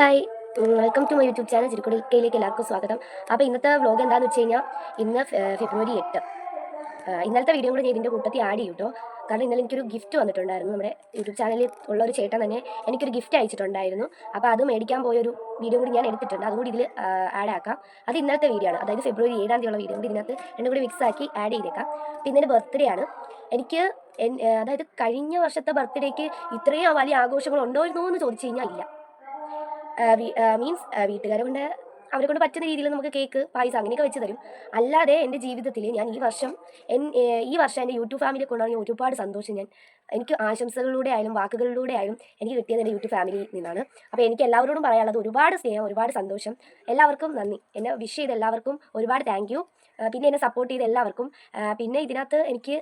Hi. Welcome to my YouTube channel ചിരിക്കുടിക്കയിലേക്ക് എല്ലാവർക്കും സ്വാഗതം. അപ്പോൾ ഇന്നത്തെ വ്ലോഗ് എന്താണെന്ന് വെച്ച് കഴിഞ്ഞാൽ ഇന്ന് ഫെബ്രുവരി എട്ട്. ഇന്നലത്തെ വീഡിയോ കൂടെ ഞാൻ ഇതിന്റെ കൂട്ടത്തിൽ ആഡ് ചെയ്യും കേട്ടോ കാരണം ഇന്നലെ എനിക്കൊരു ഗിഫ്റ്റ് വന്നിട്ടുണ്ടായിരുന്നു. നമ്മുടെ യൂട്യൂബ് ചാനലിൽ ഉള്ള ഒരു ചേട്ടൻ തന്നെ എനിക്കൊരു ഗിഫ്റ്റ് അയച്ചിട്ടുണ്ടായിരുന്നു. അപ്പോൾ അത് മേടിക്കാൻ പോയൊരു വീഡിയോ കൂടി ഞാൻ എടുത്തിട്ടുണ്ട്. അതുകൂടി ഇതിൽ ആഡ് ആക്കാം. അത് ഇന്നത്തെ വീഡിയോ ആണ്. അതായത് ഫെബ്രുവരി ഏഴാം തീയതി ഉള്ള വീഡിയോ കൂടി ഇതിനകത്ത് രണ്ടും കൂടി മിക്സ് ആക്കി ആഡ് ചെയ്തേക്കാം. പിന്നെ ഇതിന്റെ ബർത്ത്ഡേ ആണ്. എനിക്ക് അതായത് കഴിഞ്ഞ വർഷത്തെ ബർത്ത്ഡേക്ക് ഇത്രയും വലിയ ആഘോഷങ്ങൾ ഉണ്ടോ എന്ന് ചോദിച്ചു കഴിഞ്ഞാൽ ഇല്ല. മീൻസ് വീട്ടുകാരെ കൊണ്ട് അവരെ കൊണ്ട് പറ്റുന്ന രീതിയിൽ നമുക്ക് കേക്ക് പായസം അങ്ങനെയൊക്കെ വെച്ച് തരും. അല്ലാതെ എന്റെ ജീവിതത്തിൽ ഞാൻ ഈ വർഷം ഈ വർഷം എന്റെ യൂട്യൂബ് ഫാമിലിയെ കൊണ്ടാണ് ഒരുപാട് സന്തോഷം ഞാൻ എനിക്ക് ആശംസകളിലൂടെ ആയാലും വാക്കുകളിലൂടെ ആയാലും എനിക്ക് കിട്ടിയത് എന്റെ യൂട്യൂബ് ഫാമിലിയിൽ നിന്നാണ്. അപ്പോൾ എനിക്ക് എല്ലാവരോടും പറയാനുള്ളത് ഒരുപാട് സ്നേഹം ഒരുപാട് സന്തോഷം. എല്ലാവർക്കും നന്ദി. എന്നെ വിഷ് ചെയ്ത് എല്ലാവർക്കും ഒരുപാട് താങ്ക് പിന്നെ എന്നെ സപ്പോർട്ട് ചെയ്ത എല്ലാവർക്കും. പിന്നെ ഇതിനകത്ത് എനിക്ക്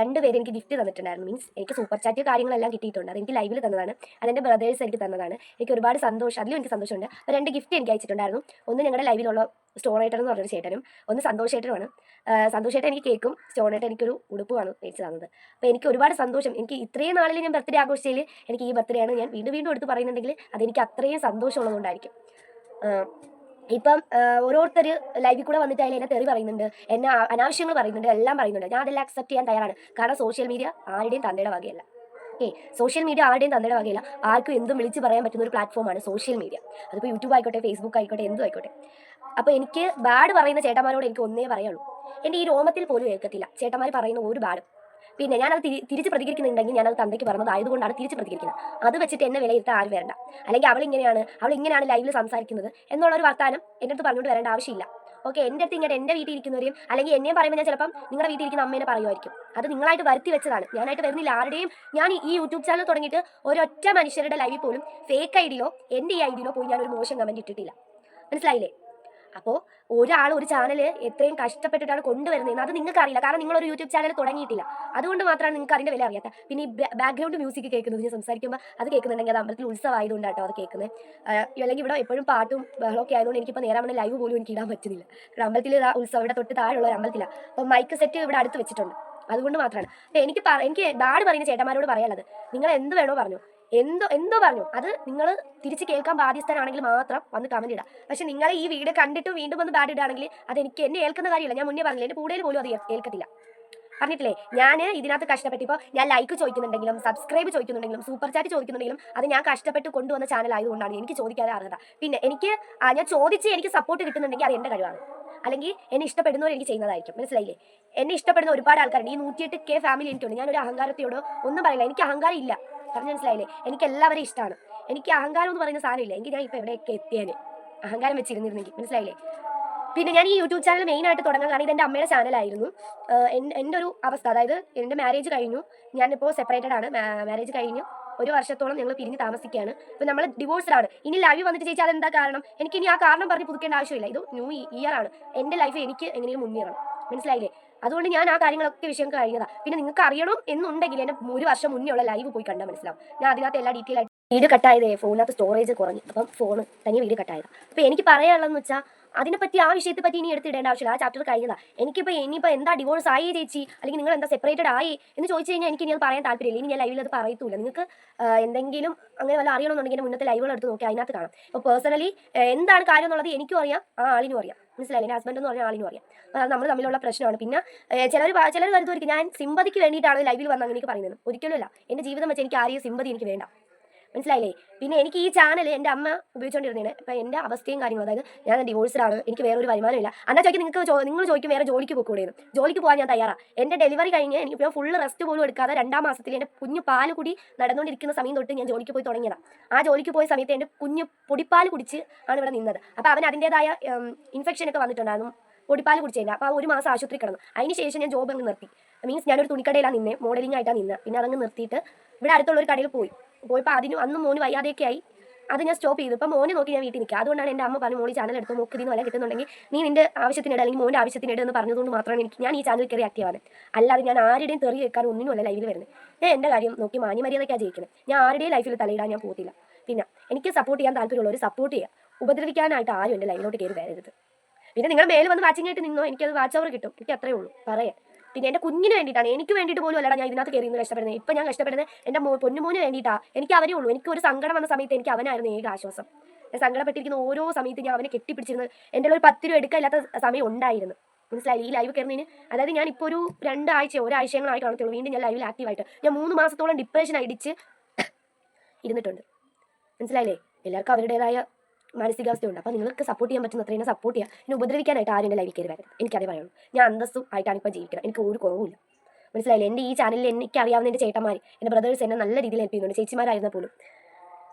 രണ്ട് പേര് എനിക്ക് ഗിഫ്റ്റ് തന്നിട്ടുണ്ടായിരുന്നു. മീൻസ് എനിക്ക് സൂപ്പർ ചാറ്റ് കാര്യങ്ങളെല്ലാം കിട്ടിയിട്ടുണ്ട്. അത് എനിക്ക് ലൈവിൽ തന്നതാണ്. അതെന്റെ ബ്രദേഴ്സ് എനിക്ക് തന്നതാണ്. എനിക്ക് ഒരുപാട് സന്തോഷം അതിലും എനിക്ക് സന്തോഷമുണ്ട്. അപ്പോൾ രണ്ട് ഗിഫ്റ്റ് എനിക്ക് അയച്ചിട്ടുണ്ടായിരുന്നു. ഒന്ന് ഞങ്ങളുടെ ലൈവിലുള്ള സ്റ്റോൺ ഏട്ടൻ എന്ന് പറഞ്ഞൊരു ചേട്ടനും ഒന്ന് സന്തോഷ ചേട്ടനുമാണ് ആണ് സന്തോഷ് ചേട്ടൻ എനിക്ക് കേക്കും സ്റ്റോൺ ഏട്ടൻ എനിക്കൊരു ഉടുപ്പുമാണ് മേടിച്ചു തന്നത്. അപ്പോൾ എനിക്ക് ഒരുപാട് സന്തോഷം. എനിക്ക് ഇത്രയും നാളിൽ ഞാൻ ബർത്ത്ഡേ ആഘോഷിച്ചതിൽ എനിക്ക് ഈ ബർത്ത്ഡേ ആണ് ഞാൻ വീണ്ടും വീണ്ടും എടുത്ത് പറയുന്നുണ്ടെങ്കിൽ അതെനിക്ക് അത്രയും സന്തോഷമുള്ളതുകൊണ്ടായിരിക്കും. ഇപ്പം ഓരോരുത്തർ ലൈവിൽ കൂടെ വന്നിട്ട് അതിൽ എന്നെ തെറി പറയുന്നുണ്ട്. എന്നെ അനാവശ്യങ്ങൾ പറയുന്നുണ്ട്. എല്ലാം പറയുന്നുണ്ട്. ഞാൻ അതെല്ലാം അക്സെപ്റ്റ് ചെയ്യാൻ തയ്യാറാണ്. കാരണം സോഷ്യൽ മീഡിയ ആരുടെയും തന്തയുടെ വകയല്ല. ഓക്കെ സോഷ്യൽ മീഡിയ ആരുടെയും തന്തയുടെ വകയില്ല. ആർക്കും എന്തും വിളിച്ച് പറയാൻ പറ്റുന്ന ഒരു പ്ലാറ്റ്ഫോമാണ് സോഷ്യൽ മീഡിയ അതിപ്പോൾ യൂട്യൂബ് ആയിക്കോട്ടെ ഫേസ്ബുക്ക് ആയിക്കോട്ടെ എന്തും ആയിക്കോട്ടെ. അപ്പോൾ എനിക്ക് ബാഡ് പറയുന്ന ചേട്ടന്മാരോട് എനിക്ക് ഒന്നേ പറയുള്ളൂ എന്റെ ഈ രോമത്തിൽ പോലും ഏൽക്കത്തില്ല. ചേട്ടന്മാർ പറയുന്ന ഒരു ബാഡും പിന്നെ ഞാനത് തിരി തിരിച്ച് പ്രതികരിക്കുന്നുണ്ടെങ്കിൽ ഞാനത് തന്തയ്ക്ക് പറഞ്ഞത് ആയതുകൊണ്ടാണ് തിരിച്ച് പ്രതികരിക്കുന്നത്. അത് വെച്ചിട്ട് എന്നെ വിലയിരുത്താൻ ആര് വരണ്ട. അല്ലെങ്കിൽ അവൾ ഇങ്ങനെയാണ് അവൾ ഇങ്ങനെയാണ് ലൈവിൽ സംസാരിക്കുന്നത് എന്നുള്ള ഒരു വർത്താനം എന്റെ അടുത്ത് പറഞ്ഞുകൊണ്ട് വരേണ്ട ആവശ്യമില്ല. ഓക്കെ എന്റെ അടുത്ത് ഇങ്ങനെ എന്റെ വീട്ടിൽ ഇരിക്കുന്നവരെയും അല്ലെങ്കിൽ എന്നെയും പറയുമ്പോൾ ഞാൻ ചിലപ്പം നിങ്ങളുടെ വീട്ടിൽ ഇരിക്കുന്ന അമ്മേനെ പറയുമായിരിക്കും. അത് നിങ്ങളായിട്ട് വരുത്തി വെച്ചതാണ്. ഞാനായിട്ട് വരുന്നില്ല. ആരുടെയും ഞാൻ ഈ യൂട്യൂബ് ചാനൽ തുടങ്ങിയിട്ട് ഒരൊറ്റ മനുഷ്യരുടെ ലൈവിൽ പോലും ഫേക്ക് ഐ ഡിയിലോ എന്റെ ഈ ഐ ഡിയിലോ പോയി ഞാൻ ഒരു മോശം കമന്റ് ഇട്ടിട്ടില്ല. മനസ്സിലായില്ലേ? അപ്പോൾ ഒരാൾ ഒരു ചാനൽ എത്രയും കഷ്ടപ്പെട്ടിട്ടാണ് കൊണ്ടുവരുന്നത് അത് നിങ്ങൾക്ക് അറിയില്ല. കാരണം നിങ്ങൾ ഒരു യൂട്യൂബ് ചാനൽ തുടങ്ങിയിട്ടില്ല. അതുകൊണ്ട് മാത്രമാണ് നിങ്ങൾക്ക് അതിന്റെ വില അറിയാത്ത. പിന്നെ ഈ ബാക്ക്ഗ്രൗണ്ട് മ്യൂസിക് കേൾക്കുന്നത് ഞാൻ സംസാരിക്കുമ്പോൾ അത് കേൾക്കുന്നുണ്ടെങ്കിൽ അത് അമ്പലത്തിൽ ഉത്സവമായതുകൊണ്ട് കേട്ടോ അത് കേൾക്കുന്നത് അല്ലെങ്കിൽ ഇവിടെ എപ്പോഴും പാട്ടും ബഹളമൊക്കെ ആയതുകൊണ്ട് എനിക്കിപ്പോൾ നേരാമണ ലൈവ് പോലും എനിക്ക് ഇടാൻ പറ്റുന്നില്ല. അമ്പലത്തിൽ ഉത്സവം ഇവിടെ തൊട്ട് താഴെയുള്ള ഒരു അമ്പലത്തിലാണ് അപ്പോൾ മൈക്ക് സെറ്റ് ഇവിടെ അടുത്ത് വെച്ചിട്ടുണ്ട്. അതുകൊണ്ട് മാത്രമാണ്. അപ്പം എനിക്ക് എനിക്ക് ബാഡ് പറയുന്ന ചേട്ടന്മാരോട് പറയാനുള്ളത്. നിങ്ങൾ എന്ത് വേണോ പറഞ്ഞു. എന്തോ എന്തോ പറഞ്ഞു. അത് നിങ്ങൾ തിരിച്ച് കേൾക്കാൻ ബാധ്യസ്ഥനാണെങ്കിൽ മാത്രം വന്ന് കമന്റ് ഇടാം. പക്ഷെ നിങ്ങൾ ഈ വീഡിയോ കണ്ടിട്ട് വീണ്ടും വന്ന് ബാഡ് ഇടുകയാണെങ്കിൽ അത് എനിക്ക് എന്നെ ഏൽക്കുന്ന കാര്യമില്ല. ഞാൻ മുന്നേ പറഞ്ഞില്ല എന്റെ കൂടുതൽ പോലും അത് ഏൽ- ഏൽക്കത്തില്ല. പറഞ്ഞിട്ടില്ലേ? ഞാൻ ഇതിനകത്ത് കഷ്ടപ്പെട്ടിപ്പോൾ ഞാൻ ലൈക്ക് ചോദിക്കുന്നുണ്ടെങ്കിലും സബ്സ്ക്രൈബ് ചോദിക്കുന്നുണ്ടെങ്കിലും സൂപ്പർ ചാറ്റ് ചോദിക്കുന്നുണ്ടെങ്കിലും അത് ഞാൻ കഷ്ടപ്പെട്ട് കൊണ്ടുവന്ന ചാനൽ ആയതുകൊണ്ടാണ് എനിക്ക് ചോദിക്കാതെ അർഹത പിന്നെ എനിക്ക് ഞാൻ ചോദിച്ച് എനിക്ക് സപ്പോർട്ട് കിട്ടുന്നുണ്ടെങ്കിൽ അത് എന്റെ കഴിവാണ്. അല്ലെങ്കിൽ എന്നെ ഇഷ്ടപ്പെടുന്നവർ എനിക്ക് ചെയ്യുന്നതായിരിക്കും. മനസ്സിലായില്ലേ? എന്നെ ഇഷ്ടപ്പെടുന്ന ഒരുപാട് ആൾക്കാരുണ്ട്. ഈ നൂറ്റിയെട്ട് കെ ഫാമിലി എനിക്കുണ്ട്. ഞാനൊരു അഹങ്കാരത്തോടോ ഒന്നും പറയില്ല. എനിക്ക് അഹങ്കാരം ഇല്ല. പറഞ്ഞു മനസ്സിലായില്ലേ? എനിക്ക് എല്ലാവരെയും ഇഷ്ടമാണ് എനിക്ക് അഹങ്കാരം എന്ന് പറയുന്ന സാധനമില്ല എങ്കിൽ ഞാൻ ഇപ്പോൾ എവിടെയൊക്കെ എത്തിയേനെ? അഹങ്കാരം വെച്ചിരുന്നിരുന്നെങ്കിൽ. മനസ്സിലായില്ലേ? പിന്നെ ഞാൻ ഈ യൂട്യൂബ് ചാനൽ മെയിൻ ആയിട്ട് തുടങ്ങാൻ കാരണം എന്റെ അമ്മയുടെ ചാനലായിരുന്നു എന്റെ ഒരു അവസ്ഥ. അതായത് എന്റെ മാരേജ് കഴിഞ്ഞു. ഞാനിപ്പോൾ സെപ്പറേറ്റഡ് ആണ്. മാരേജ് കഴിഞ്ഞു. ഒരു വർഷത്തോളം ഞങ്ങൾ പിരിഞ്ഞ് താമസിക്കുകയാണ്. ഇപ്പം നമ്മൾ ഡിവോഴ്സ്ഡ് ആണ്. ഇനി ലൈവ് വന്നിട്ട് ചോദിച്ചാൽ അതെന്താ കാരണം? എനിക്ക് ഇനി ആ കാരണം പറഞ്ഞ് പുതുക്കേണ്ട ആവശ്യമില്ല. ഇത് ന്യൂ ഇയർ ആണ്. എന്റെ ലൈഫ് എനിക്ക് എങ്ങനെയും മുന്നേറണം. മനസ്സിലായില്ലേ? അതുകൊണ്ട് ഞാൻ ആ കാര്യങ്ങളൊക്കെ വിഷയം കഴിഞ്ഞതാ. പിന്നെ നിങ്ങൾക്ക് അറിയണം എന്നുണ്ടെങ്കിൽ എന്നെ ഒരു വർഷം മുന്നേ ഉള്ള ലൈവ് പോയി കണ്ടാൽ മനസ്സിലാവും. ഞാൻ അതിനകത്ത് എല്ലാ ഡീറ്റെയിൽ ആയിട്ട് വീട് കട്ടായതേ ഫോണിനകത്ത് സ്റ്റോറേജ് കുറഞ്ഞു. അപ്പം ഫോൺ തനിയെ വീട് കട്ടായതാണ് അപ്പം എനിക്ക് പറയാനുള്ളതെന്ന് വെച്ചാൽ അതിനെപ്പറ്റി ആ വിഷയത്തെ പറ്റി ഇനി എടുത്തിടേണ്ട ആവശ്യമില്ല. ആ ചാപ്റ്റർ കഴിഞ്ഞതാണ് എനിക്കിപ്പോൾ ഇനിയിപ്പോൾ എന്താ ഡിവോഴ്സ് ആയി ചേച്ചി? അല്ലെങ്കിൽ നിങ്ങൾ എന്താ സെപ്പറേറ്റഡ് ആയി? എന്ന് ചോദിച്ചു കഴിഞ്ഞാൽ എനിക്ക് ഇനി അത് പറയാൻ താല്പര്യമില്ല. ഇനി ഞാൻ ലൈവിൽ അത് പറയത്തൂല. നിങ്ങൾക്ക് എന്തെങ്കിലും അങ്ങനെ വല്ല അറിയണമെന്നുണ്ടെങ്കിൽ മുന്നത്തെ ലൈവുകൾ എടുത്ത് നോക്കി. അതിനകത്ത് കാണാം. അപ്പോൾ പേഴ്സണലി എന്താണ് കാര്യം എന്നുള്ളത് എനിക്കും അറിയാം. ആ ആളിനും അറിയാം. മനസ്സിലായില്ലേ? എന്റെ ഹസ്ബൻഡ് എന്ന് പറഞ്ഞ ആളിനും അറിയാം. അത് നമ്മൾ തമ്മിലുള്ള പ്രശ്നമാണ്. പിന്നെ ചിലർ ചിലർ കരുതുമായിരിക്കും ഞാൻ സിമ്പതിക്ക് വേണ്ടിയിട്ടാണ് ലൈവിൽ വന്ന് അങ്ങനെയൊക്കെ പറയുന്നത്. ഒരിക്കലുമല്ല എന്റെ ജീവിതം വെച്ച് എനിക്ക് ആരെയും സിമ്പതി എനിക്ക് വേണ്ട. മനസ്സിലായില്ലേ? പിന്നെ എനിക്ക് ഈ ചാനൽ എന്റെ അമ്മ ഉപയോഗിച്ചുകൊണ്ടിരുന്നതാണ് ഇപ്പം എന്റെ അവസ്ഥയും കാര്യങ്ങളും അതായത് ഞാൻ ഡിവോഴ്സ്ഡാണ് എനിക്ക് വേറെ ഒരു വരുമാനമില്ല. എന്നാൽ ചോദിക്കും നിങ്ങൾക്ക് നിങ്ങൾ ചോദിക്കും വേറെ ജോലിക്ക് പോയിക്കൂടെയെന്ന് ജോലിക്ക് പോകാൻ ഞാൻ തയ്യാറാണ് എന്റെ ഡെലിവറി കഴിഞ്ഞ് എനിക്ക് ഇപ്പോൾ ഫുൾ റെസ്റ്റ് പോലും എടുക്കാതെ രണ്ടാം മാസത്തിൽ എന്റെ കുഞ്ഞു പാൽ കുടി നടന്നുകൊണ്ടിരിക്കുന്ന സമയം തൊട്ട് ഞാൻ ജോലിക്ക് പോയി തുടങ്ങിയതാണ് ആ ജോലിക്ക് പോയ സമയത്ത് എന്റെ കുഞ്ഞു പൊടിപ്പാൽ കുടിച്ച് ആണ് ഇവിടെ നിന്നത്. അപ്പോൾ അവൻ അതിന്റെതായ ഇൻഫെക്ഷൻ ഒക്കെ വന്നിട്ടുണ്ടായിരുന്നു. പൊടിപ്പാൽ കുടിച്ചില്ല അപ്പോൾ ഒരു മാസം ആശുപത്രി കിടന്നു. അതിന് ശേഷം ഞാൻ ജോബ് അങ്ങ് നിർത്തി. മീൻസ് ഞാനൊരു തുണിക്കടയിലാണ് നിന്നേ. മോഡലിംഗ് ആയിട്ടാണ് നിന്നത് പിന്നെ അതങ്ങ് നിർത്തിയിട്ട് ഇവിടെ അടുത്തുള്ള ഒരു കടയിൽ പോയി. പോയപ്പോൾ അതിന് അന്ന് മോന് വയ്യാതെയൊക്കെ ആയി. അത് ഞാൻ സ്റ്റോപ്പ് ചെയ്തു. ഇപ്പം മോനെ നോക്കി ഞാൻ വീട്ടിൽ നിൽക്കുക. അതുകൊണ്ടാണ് എന്റെ അമ്മ പറഞ്ഞു മോളി ചാനൽ എടുത്ത് നോക്കി ഇതിന് വല്ല കിട്ടുന്നുണ്ടെങ്കിൽ നീ നിന്റെ ആവശ്യത്തിനിട അല്ലെങ്കിൽ മോന്റെ ആവശ്യത്തിനിട എന്ന് പറഞ്ഞതുകൊണ്ട് മാത്രമാണ് എനിക്ക് ഞാൻ ഈ ചാനൽ കയറി ആക്റ്റീവ് ആവുന്നത് അല്ലാതെ ഞാൻ ആരുടെയും തെറി വെക്കാൻ ഒന്നിനുമല്ല ലൈവിൽ വരുന്നത്. ഞാൻ എന്റെ കാര്യം നോക്കി മാന്യമര്യാദയ്ക്കാണ് ജയിക്കുന്നത് ഞാൻ ആരുടെയും ലൈഫിൽ തലയിടാൻ ഞാൻ പോകത്തില്ല. പിന്നെ എനിക്ക് സപ്പോർട്ട് ചെയ്യാൻ താല്പര്യമുള്ളവർ സപ്പോർട്ട് ചെയ്യുക. ഉപദ്രവിക്കാനായിട്ട് ആരും എന്റെ ലൈവിലോട്ട് കയറി വരരുത്. പിന്നെ നിങ്ങൾ മേലെ വന്ന് വാച്ചിങ് ആയിട്ട് നിന്നോ? എനിക്കത് വാച്ച് അവർ കിട്ടും. എനിക്ക് അത്രേ ഉള്ളൂ. പറയാൻ. പിന്നെ എന്റെ കുഞ്ഞിന് വേണ്ടിയിട്ടാണ്. എനിക്ക് വേണ്ടിയിട്ട് പോലും അല്ലടാ ഞാൻ ഇതിനകത്ത് കയറി നിന്ന് കഷ്ടപ്പെടുന്നത്. ഇപ്പം ഞാൻ കഷ്ടപ്പെടുന്നത് എന്റെ മോ പൊന്നുമോന് വേണ്ടിയിട്ടാണ് എനിക്ക് അവരേ ഉള്ളൂ. എനിക്ക് ഒരു സങ്കടം വന്ന സമയത്ത് എനിക്ക് അവനായിരുന്നു ഏക ആശ്വാസം. ഞാൻ സങ്കടപ്പെട്ടിരിക്കുന്ന ഓരോ സമയത്ത് ഞാൻ അവനെ കെട്ടിപ്പിടിച്ചിരുന്നത് എന്റെ ഒരു പത്ത് രൂപ എടുക്കാനില്ലാത്ത സമയം ഉണ്ടായിരുന്നു. മനസ്സിലായി? ഈ ലൈവ് കയറുന്നതിന് അതായത് ഞാൻ ഇപ്പോൾ ഒരു രണ്ടാഴ്ച ഒരാഴ്ചകളായി കാണത്തുള്ളൂ. വീണ്ടും ഞാൻ ലൈവിൽ ആക്റ്റീവായിട്ട് ഞാൻ മൂന്ന് മാസത്തോളം ഡിപ്രഷൻ അടിച്ച് ഇരുന്നിട്ടുണ്ട്. മനസ്സിലായില്ലേ? എല്ലാവർക്കും അവരുടേതായ മാനസികാവസ്ഥയുണ്ട്. അപ്പോൾ നിങ്ങൾക്ക് സപ്പോർട്ട് ചെയ്യാൻ പറ്റുന്ന അത്രയും സപ്പോർട്ട് ചെയ്യുക എന്നെ ഉപദ്രവിക്കാനായിട്ട് ആരും എന്റെ ലൈവിൽ കയറി വരരുത്. എനിക്കതേ പറയുള്ളൂ. ഞാൻ അന്തസ്സും ആയിട്ടാണ് ഇപ്പോൾ ജീവിക്കുന്നത് എനിക്ക് ഒരു കുറവുമില്ല. മനസ്സിലായില്ല? എന്റെ ഈ ചാനലിൽ എനിക്ക് അറിയാവുന്ന എന്റെ ചേട്ടന്മാർ എന്റെ ബ്രദേഴ്സ് എന്നെ നല്ല രീതിയിൽ ഹെൽപ്പ് ചെയ്യുന്നുണ്ട്. ചേച്ചിമാരായിരുന്ന പോലും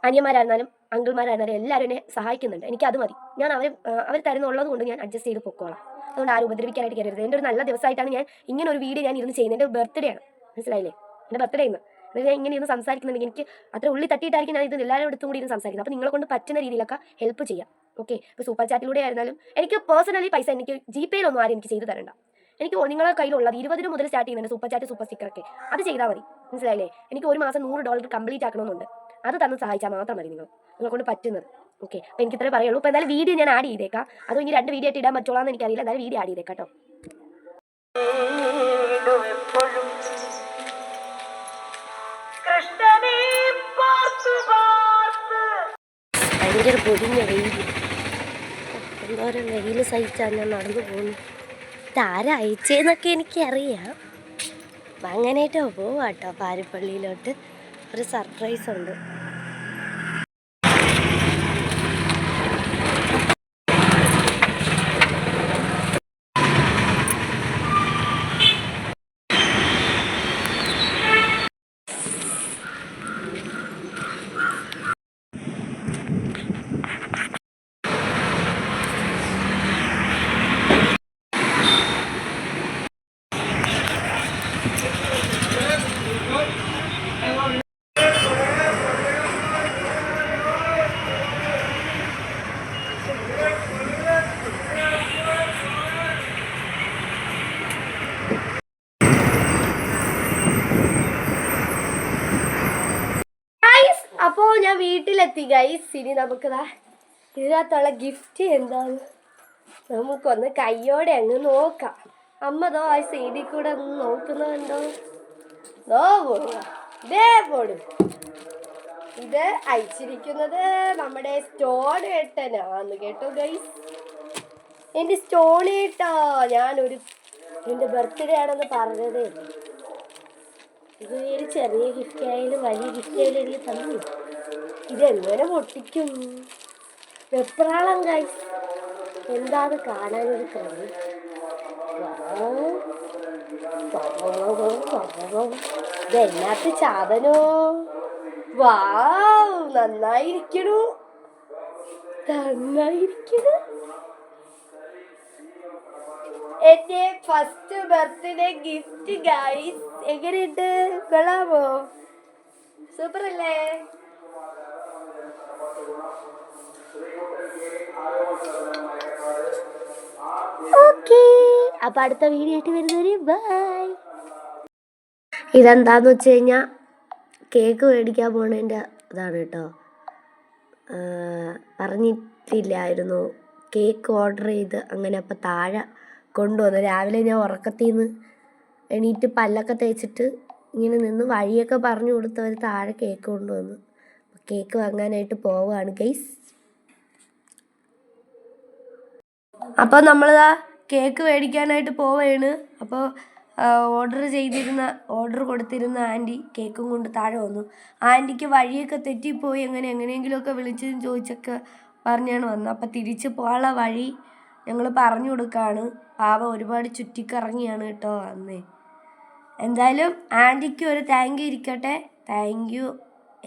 അനിയന്മാരായിരുന്നാലും അങ്കിൾമാരായിരുന്നാലും എല്ലാവരും എന്നെ സഹായിക്കുന്നുണ്ട്. എനിക്ക് അത് മതി. ഞാൻ അവർ അവർ തരുന്നുള്ളത് കൊണ്ട് ഞാൻ അഡ്ജസ്റ്റ് ചെയ്ത് പൊക്കോളാം. അതുകൊണ്ട് ആരും ഉപദ്രവിക്കാനായിട്ട് കയറരുത്. എന്റെ ഒരു നല്ല ദിവസമായിട്ടാണ് ഞാൻ ഇങ്ങനെ ഒരു വീഡിയോ ഞാൻ ഇരുന്ന് ചെയ്യുന്നത്. എന്റെ ബർത്ത്ഡേ ആണ്. മനസ്സിലായില്ലേ? എന്റെ ബർത്ത്ഡേ ഇന്ന് എന്നിട്ട് ഞാൻ ഇങ്ങനെ ഇരുന്ന് സംസാരിക്കുന്നുണ്ടെങ്കിൽ എനിക്ക് അത്ര ഉള്ളി തട്ടിയിട്ടായിരിക്കും ഞാൻ ഇത് എല്ലാവരും അടുത്തും കൂടി ഇരുന്ന് സംസാരിക്കുന്നത്. അപ്പോൾ നിങ്ങളെ കൊണ്ട് പറ്റുന്ന രീതിയിലൊക്കെ ഹെൽപ്പ് ചെയ്യാം. ഓക്കെ ഇപ്പോൾ സൂപ്പർ ചാറ്റിലൂടെ ആയിരുന്നാലും എനിക്ക് പേഴ്സണലി പൈസ എനിക്ക് ജി പേയിലൊന്നും ആരും എനിക്ക് ചെയ്തു തരണ്ട. എനിക്ക് നിങ്ങളുടെ കയ്യിലുള്ളത് ഇരുപതിന് മുതൽ സ്റ്റാർട്ട് ചെയ്യുന്നുണ്ട് സൂപ്പർ ചാറ്റ് സൂപ്പർ സ്റ്റിക്കറൊക്കെ അത് ചെയ്താൽ മതി. മനസ്സിലായില്ലേ? എനിക്ക് ഒരു മാസം നൂറ് ഡോളർ കംപ്ലീറ്റ് ആക്കണമെന്നുണ്ട്. അത് തന്ന് സഹായിച്ചാൽ മാത്രം മതി നിങ്ങൾ നിങ്ങളെ കൊണ്ട് പറ്റുന്നത്. ഓക്കെ അപ്പോൾ എനിക്ക് ഇത്രേ പറയുള്ളൂ. അപ്പോൾ എന്തായാലും വീഡിയോ ഞാൻ ആഡ് ചെയ്തേക്കാം. അതും ഇനി രണ്ട് വീഡിയോ ആയിട്ട് ഇടാൻ പറ്റുള്ളൂ എന്ന് എനിക്കറിയില്ല. എന്തായാലും വീഡിയോ ആഡ് ചെയ്തേക്കാം കേട്ടോ. ഭയങ്കര പൊടിഞ്ഞ വെയിൽ എന്തോരം വെയിൽ സഹിച്ചാണ് ഞാൻ നടന്നു പോകുന്നു. ഇതാരാ അയച്ചേന്നൊക്കെ എനിക്കറിയാം. അങ്ങനെയായിട്ടോ പോവാട്ടോ പാരിപ്പള്ളിയിലോട്ട്. ഒരു സർപ്രൈസ് ഉണ്ട് അപ്പോൾ ഞാൻ വീട്ടിലെത്തി. ഗൈസ് ഇനി നമുക്കിതാ ഇതിനകത്തുള്ള ഗിഫ്റ്റ് എന്താണ്? നമുക്കൊന്ന് കയ്യോടെ അങ്ങ് നോക്കാം. അമ്മതോ ആ സീഡി കൂടെ ഒന്ന് നോക്കുന്നുണ്ടോ ഇതേ അയച്ചിരിക്കുന്നത് നമ്മുടെ സ്റ്റോൺ ഏട്ടനാന്ന് കേട്ടോ ഗൈസ് എന്റെ സ്റ്റോൺ ഏട്ടാ ഞാനൊരു എന്റെ ബർത്ത്ഡേ ആണെന്ന് പറഞ്ഞതേ. ഇത് ഒരു ചെറിയ ഗിഫ്റ്റ് ആയാലും വലിയ ഗിഫ്റ്റ് ആയാലും എനിക്ക് തന്നു. ഇതെങ്ങനെ പൊട്ടിക്കും? വെപ്രാളം ഗൈസ് അത് കാണാനൊരു ക്രമം ഇതെന്നാത്ത ചാതനോ വാവ് നന്നായിരിക്കണു. നന്നായിരിക്കണു. എന്റെ ഫസ്റ്റ് ബർത്ത്ഡേ ഗിഫ്റ്റ് ഗൈസ് എങ്ങനെയുണ്ട്? കൊള്ളാമോ? സൂപ്പർ അല്ലേ? അപ്പൊ അടുത്ത വീഡിയോ ആയിട്ട് വരുന്നവര് ബൈ ഇതെന്താന്ന് വെച്ച് കഴിഞ്ഞാൽ കേക്ക് മേടിക്കാൻ പോണതിന്റെ ഇതാണ് കേട്ടോ. പറഞ്ഞിട്ടില്ലായിരുന്നു. കേക്ക് ഓർഡർ ചെയ്ത് അങ്ങനെ അപ്പം താഴെ കൊണ്ടുവന്നു രാവിലെ ഞാൻ ഉറക്കത്തിൽ നിന്ന് എണീറ്റ് പല്ലൊക്കെ തേച്ചിട്ട് ഇങ്ങനെ നിന്ന് വഴിയൊക്കെ പറഞ്ഞു കൊടുത്തവർ താഴെ കേക്ക് കൊണ്ടുവന്നു. കേക്ക് വാങ്ങാനായിട്ട് പോവുകയാണ് ഗൈസ് അപ്പോൾ നമ്മളിതാ കേക്ക് മേടിക്കാനായിട്ട് പോവുകയാണ് അപ്പോൾ ഓർഡർ ചെയ്തിരുന്ന ഓർഡർ കൊടുത്തിരുന്ന ആന്റി കേക്കും കൊണ്ട് താഴെ വന്നു. ആന്റിക്ക് വഴിയൊക്കെ തെറ്റിപ്പോയി. അങ്ങനെ എങ്ങനെയെങ്കിലുമൊക്കെ വിളിച്ചതും ചോദിച്ചൊക്കെ പറഞ്ഞാണ് വന്നത്. അപ്പോൾ തിരിച്ച് പോകാനുള്ള വഴി ഞങ്ങൾ പറഞ്ഞു കൊടുക്കുകയാണ് പാവം ഒരുപാട് ചുറ്റിക്കറങ്ങിയാണ് കേട്ടോ വന്നേ എന്തായാലും ആന്റിക്ക് ഒരു താങ്ക് യു ഇരിക്കട്ടെ. താങ്ക് യു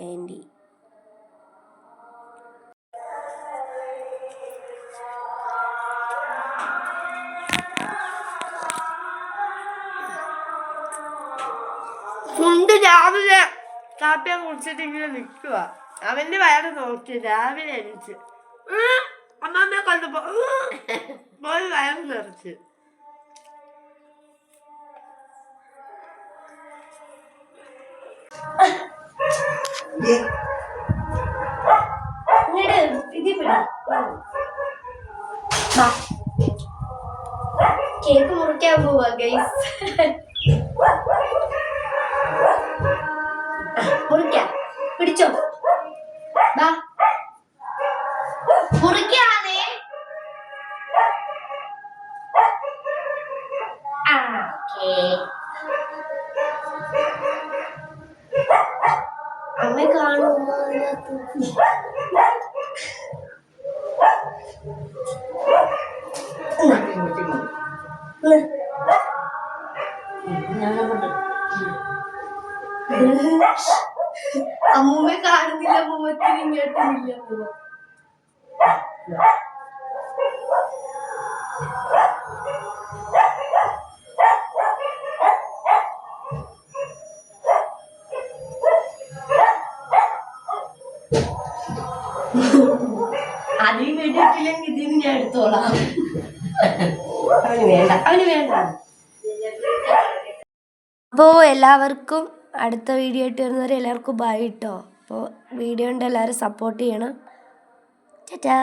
ആന്റി രാവിലെ കാപ്പിയ കുടിച്ചിട്ട് ഇങ്ങനെ നിൽക്കുക അവന്റെ വയറ് നോക്കി രാവിലെ എണീച്ച്. അമ്മമ്മയെ കണ്ടപ്പോ വയറ് നിറച്ച്. കേക്ക് മുറിക്കാൻ പോവാ ഗൈസ് പിടിച്ചോ ഓക്കേ. അമ്മ കാണുമോ അമ്മൂമ്മ കാണുന്നില്ല അമ്മൂമ്മത്തിന് ഇങ്ങോട്ടില്ല അമ്മൂമ്മ അതിൽ വേണ്ടിയിട്ടില്ലെങ്കിൽ ഇതിന് ഞാൻ എടുത്തോളാം. അവന് വേണ്ട. അവന് വേണ്ട. അപ്പോൾ എല്ലാവർക്കും അടുത്ത വീഡിയോ ആയിട്ട് വരുന്നവരെ എല്ലാവർക്കും ബൈ കേട്ടോ അപ്പോൾ വീഡിയോ ഉണ്ട് എല്ലാവരും സപ്പോർട്ട് ചെയ്യണം. ടാറ്റാ